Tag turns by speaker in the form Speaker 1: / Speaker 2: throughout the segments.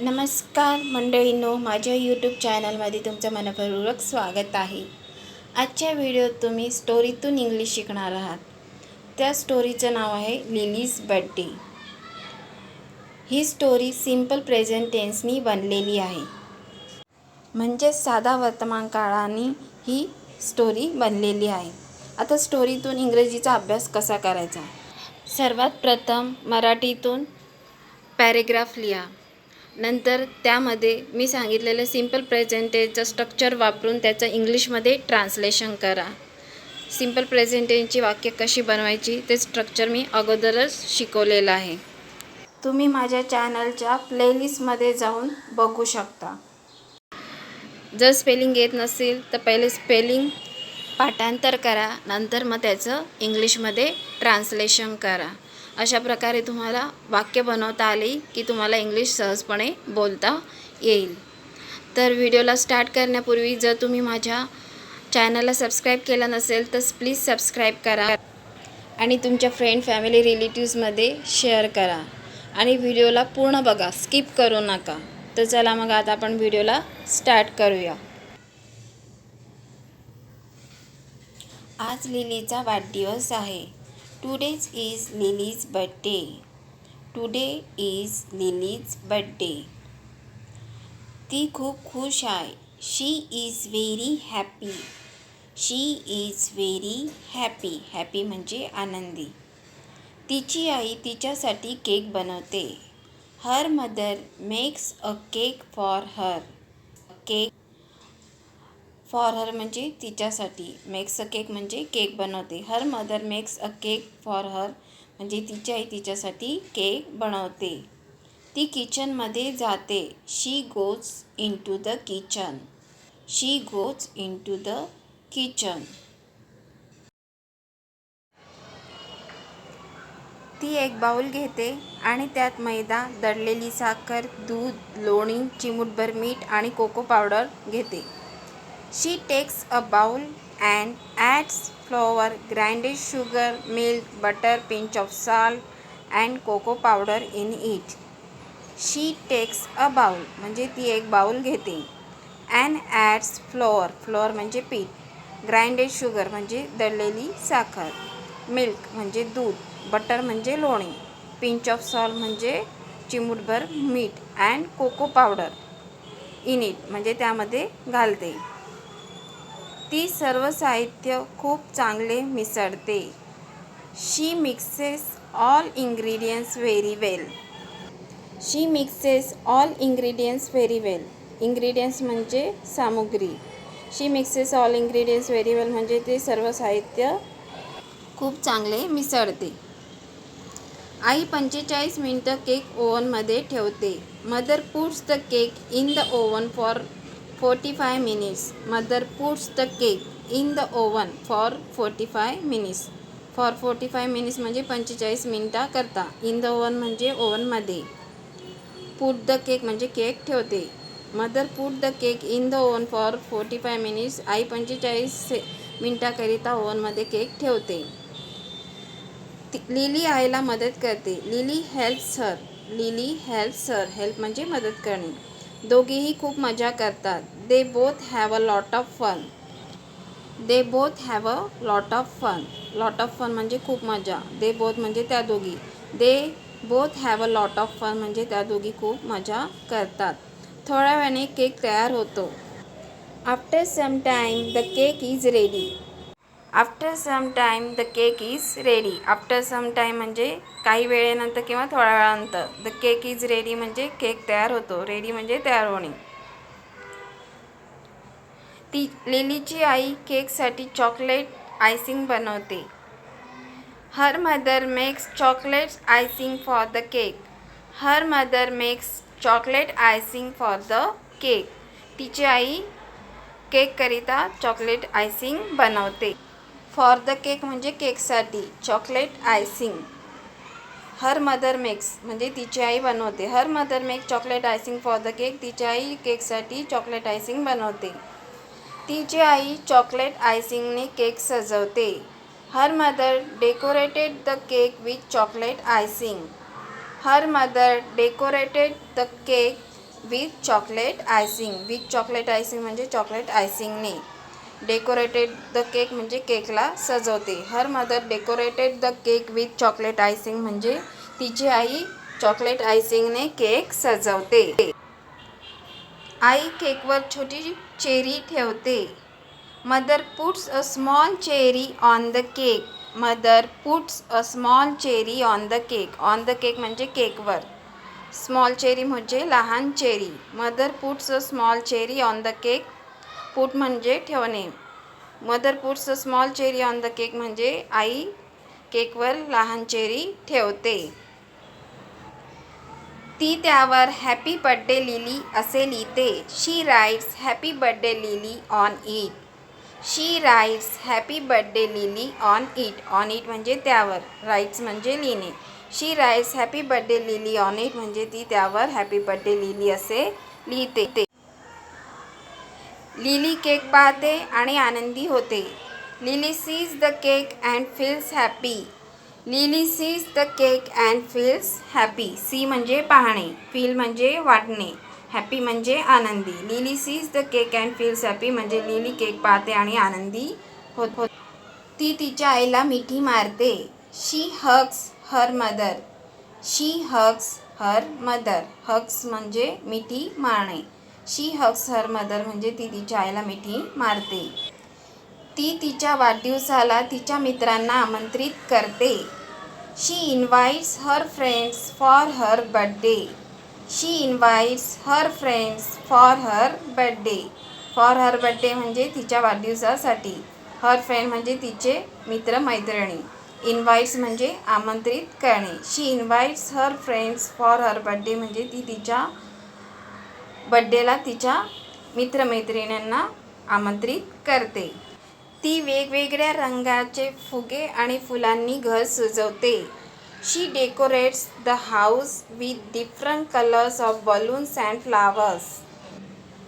Speaker 1: नमस्कार मंडळींनो माझ्या यूट्यूब चॅनलमध्ये तुमचं मनपूर्वक स्वागत आहे. आजच्या व्हिडिओत तुम्ही स्टोरीतून इंग्लिश शिकणार आहात. त्या स्टोरीचं नाव आहे लिलीज बड्डे ही स्टोरी सिंपल प्रेझेंट टेन्सनी बनलेली आहे. म्हणजेच साधा वर्तमान काळाने ही स्टोरी बनलेली आहे. आता स्टोरीतून इंग्रजीचा अभ्यास कसा करायचा? सर्वात प्रथम मराठीतून पॅरेग्राफ लिहा. नंतर त्यामध्ये मी सांगितलेलं सिंपल प्रेझेंटेजचं स्ट्रक्चर वापरून त्याचं इंग्लिशमध्ये ट्रान्सलेशन करा. सिंपल प्रेझेंटेजची वाक्य कशी बनवायची ते स्ट्रक्चर मी अगोदरच शिकवलेलं आहे. तुम्ही माझ्या चॅनलच्या प्लेलिस्टमध्ये जाऊन बघू शकता. जर स्पेलिंग येत नसेल तर पहिले स्पेलिंग पाठांतर करा नंतर मग त्याचं इंग्लिशमध्ये ट्रान्सलेशन करा. अशा प्रकारे तुम्हाला वाक्य बनवता आले की तुम्हाला इंग्लिश सहजपणे बोलता येईल. तर व्हिडिओला स्टार्ट करण्यापूर्वी जर तुम्ही माझ्या चॅनलला सबस्क्राईब केलं नसेल तर प्लीज सबस्क्राईब करा आणि तुमच्या फ्रेंड फॅमिली रिलेटिव्समध्ये शेअर करा. आणि व्हिडिओला पूर्ण बघा स्किप करू नका. तर चला मग आता आपण व्हिडिओला स्टार्ट करूया. आज लिलीचा वाढदिवस आहे. Today's is Lily's birthday today is Lily's birthday ती खूप खुश आहे. She is very happy she is very happy happy म्हणजे आनंदी. तिची आई तिच्यासाठी केक बनवते. Her mother makes a cake for her cake for her म्हणजे तिच्यासाठी. मेक्स अ केक म्हणजे केक बनवते. Her mother makes a cake for her म्हणजे तिची आई तिच्यासाठी केक बनवते. ती किचनमध्ये जाते. She goes into the kitchen she goes into the kitchen ती एक बाऊल घेते आणि त्यात मैदा दळलेली साखर दूध लोणी चिमूटभर मीठ आणि कोको पावडर घेते. She takes a bowl and adds flour, grinded sugar milk butter pinch of salt and cocoa powder in it. She takes a bowl म्हणजे ती एक बाउल घेते अँड ॲड्स फ्लोअर फ्लोअर म्हणजे पीठ. ग्राइंडेड शुगर म्हणजे दळलेली साखर. Milk म्हणजे दूध. बटर म्हणजे लोणी. पिंच ऑफ सॉल्ट म्हणजे चिमूटभर मीठ and cocoa powder in it म्हणजे त्यामध्ये घालते. ती सर्व साहित्य खूप चांगले मिसळते. She mixes all ingredients very well she mixes all ingredients very well ingredients म्हणजे सामुग्री. She mixes all ingredients very well म्हणजे ते सर्व साहित्य खूप चांगले मिसळते. आई पंचेचाळीस मिनटं केक ओव्हनमध्ये ठेवते. Mother puts the cake in the oven for forty five minutes mother puts the cake in the oven for forty five minutes for forty five minutes म्हणजे पंचेचाळीस मिनटा करता. इन द ओवन म्हणजे ओवनमध्ये पुट द केक म्हणजे cake ठेवते. Mother put the cake in the oven for forty five minutes आई पंचेचाळीस मिनटाकरिता ओवनमध्ये केक ठेवते. लिली आईला मदत करते. Lily helps her Lily helps her help म्हणजे मदत करणे. दोघेही खूप मजा करतात. They both have a lot of fun they both have a lot of fun lot of fun म्हणजे खूप मजा. दे बोथ म्हणजे त्या दोघी. They both have a lot of fun म्हणजे त्या दोघी खूप मजा करतात. थोड्या वेळाने केक तयार होतो. After some time the cake is ready after some time the cake is ready after some time म्हणजे काही वेळेनंतर किंवा थोड्या वेळानंतर. द केक इज रेडी म्हणजे केक तयार होतो. रेडी म्हणजे तयार होणे. ती लिलीची आई केकसाठी चॉकलेट आयसिंग बनवते. Her mother makes chocolate icing for the cake her mother makes chocolate icing for the cake तिची आई केककरिता चॉकलेट आयसिंग बनवते. फॉर द केक म्हणजे केकसाठी. Chocolate icing her mother makes म्हणजे तिची आई बनवते. Her mother make chocolate icing for the cake तिची आई केकसाठी चॉकलेट आयसिंग बनवते. तिची आई चॉकलेट आयसिंगने केक सजवते. Her mother decorated the cake with chocolate icing her mother decorated the cake with chocolate icing with chocolate icing म्हणजे chocolate आयसिंगने डेकोरेटेड द केक म्हणजे केकला सजवते. Her mother decorated the cake with chocolate icing म्हणजे तिची आई chocolate आयसिंगने cake सजवते. आई केकवर छोटी चेरी ठेवते. Mother puts a small cherry on the cake. Mother puts a small cherry on the cake. On the cake म्हणजे केकवर. स्मॉल चेरी म्हणजे लहान cherry. Mother puts a small cherry on the cake. Put म्हणजे ठेवणे. Mother puts a small cherry on the cake म्हणजे आई केकवर लहान cherry ठेवते. ती त्यावर हॅपी बड्डे लिली असे लिहिते. She writes happy birthday Lily on it. She writes happy birthday Lily on it. On it म्हणजे त्यावर. राईट्स म्हणजे लिहिणे. She writes happy birthday Lily on it म्हणजे ती त्यावर हॅपी बड्डे लिली असे लिहिते. लिली केक पाहते आणि आनंदी होते. Lily sees the cake and feels happy Lily sees the cake and feels happy see म्हणजे पाहणे फील म्हणजे वाटणे हॅपी म्हणजे आनंदी. Lily sees the cake and feels happy म्हणजे लिली केक पाहते आणि आनंदी होत होत. ती तिच्या आईला मिठी मारते. She hugs her mother she hugs her mother hugs म्हणजे मिठी मारणे. शी हक्स हर मदर म्हणजे ती तिच्या आईला मिठी मारते. ती तिच्या वाढदिवसाला तिच्या मित्रांना आमंत्रित करते. She invites her friends for her birthday she invites her friends for her birthday for her birthday म्हणजे तिच्या वाढदिवसासाठी. हर फ्रेंड म्हणजे तिचे मित्र मैत्रिणी इन्व्हाइट्स म्हणजे आमंत्रित करणे. She invites her friends for her birthday म्हणजे ती तिच्या बड्डेला तिच्या मित्रमैत्रिणींना आमंत्रित करते. ती वेगवेगळ्या रंगाचे फुगे आणि फुलांनी घर सजवते. She decorates the house with different colours of balloons and flowers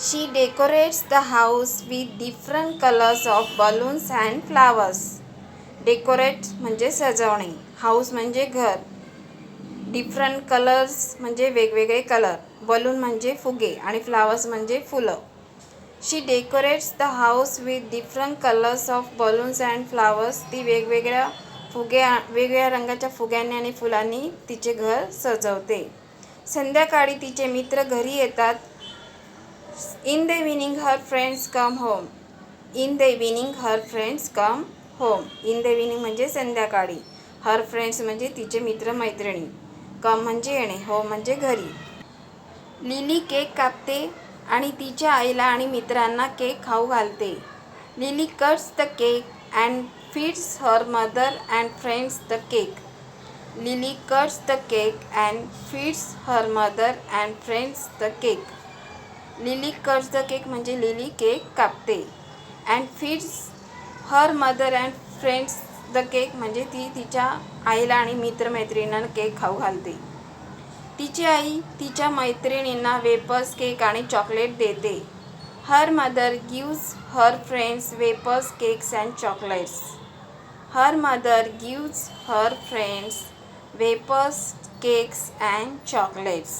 Speaker 1: she decorates the house with different colours of balloons and flowers decorate म्हणजे सजवणे. हाऊस म्हणजे घर. डिफरंट कलर्स म्हणजे वेगवेगळे कलर बलून म्हणजे फुगे आणि फ्लावर्स म्हणजे फुलं. She decorates the house with different colours of balloons and flowers ती वेगवेगळ्या फुग्या वेगवेगळ्या रंगाच्या फुग्यांनी आणि फुलांनी तिचे घर सजवते. संध्याकाळी तिचे मित्र घरी येतात. In the evening her friends come home in the evening her friends come home in the evening म्हणजे संध्याकाळी. हर फ्रेंड्स म्हणजे तिचे मित्र मैत्रिणी कम म्हणजे येणे होम म्हणजे घरी. लिली केक कापते आणि तिच्या आईला आणि मित्रांना केक खाऊ घालते. Lily cuts the cake and feeds her mother and friends the cake. Lily cuts the cake and feeds her mother and friends the cake. Lily cuts the cake म्हणजे Lily cake कापते and feeds her mother and friends the cake म्हणजे ती तिच्या आईला आणि मित्रमैत्रिणींना cake खाऊ घालते. तिची आई तिच्या मैत्रिणींना वेपर्स केक आणि चॉकलेट देते. Her mother gives her friends wafers cakes and chocolates. Her mother gives her friends wafers cakes and chocolates.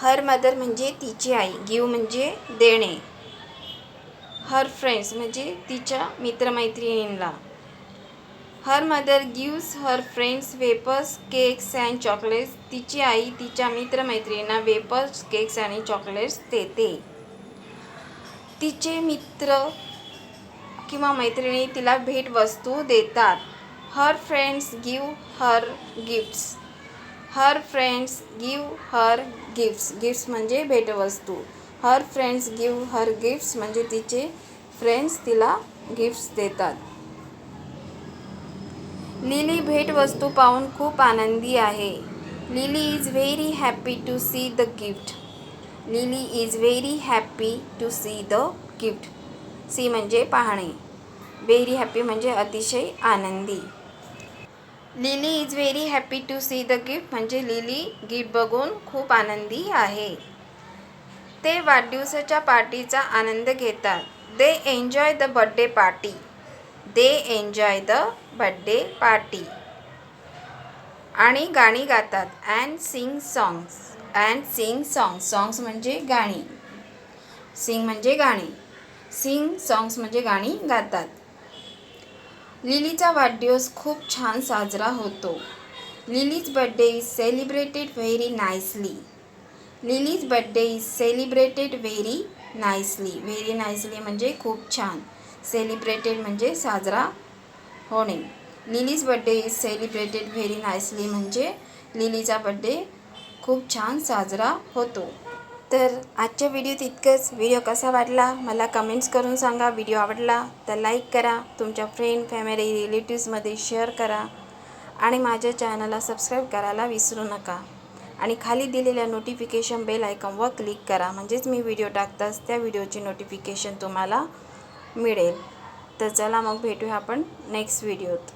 Speaker 1: Her mother म्हणजे तिची आई. गिव म्हणजे देणे. हर फ्रेंड्स म्हणजे तिच्या मित्रमैत्रिणींना. Her mother gives her friends wafers cakes and chocolates तिची आई तिच्या मित्रमैत्रिणींना वेपर्स केक्स आणि चॉकलेट्स देते. तिचे मित्र किंवा मैत्रिणी तिला भेटवस्तू देतात. Her friends give her gifts her friends give her gifts gifts म्हणजे भेटवस्तू. Her friends give her gifts म्हणजे तिचे फ्रेंड्स तिला गिफ्ट्स देतात. लिली भेटवस्तू पाहून खूप आनंदी आहे. Lily is very happy to see the gift Lily is very happy to see the gift see म्हणजे पाहणे. व्हेरी हॅपी म्हणजे अतिशय आनंदी. Lily is very happy to see the gift म्हणजे लिली गिफ्ट बघून खूप आनंदी आहे. ते वाढदिवसाच्या पार्टीचा आनंद घेतात. They enjoy the birthday party they enjoy the birthday party. आणि गाणी गातात. And sing songs and sing songs songs म्हणजे गाणी. सिंग म्हणजे गाणी. सिंग सॉंग्स म्हणजे गाणी गातात. लिलीचा वाढदिवस खूप छान साजरा होतो. Lily's birthday is celebrated very nicely Lily's birthday is celebrated very nicely very nicely म्हणजे खूप छान. सेलिब्रेटेड म्हणजे साजरा होणे. Lily's birthday is celebrated very nicely म्हणजे लिलीचा बड्डे खूप छान साजरा होतो. तर आजच्या व्हिडिओत इतकंच. व्हिडिओ कसा वाटला? मला कमेंट्स करून सांगा. व्हिडिओ आवडला तर लाईक करा. तुमच्या फ्रेंड फॅमिली रिलेटिव्समध्ये शेअर करा. आणि माझ्या चॅनलला सबस्क्राईब करायला विसरू नका. आणि खाली दिलेल्या नोटिफिकेशन बेल आयकॉनवर क्लिक करा. म्हणजेच मी व्हिडिओ टाकताच त्या व्हिडिओची नोटिफिकेशन तुम्हाला मिळेल. तर चला मग भेटूया आपण नेक्स्ट व्हिडिओत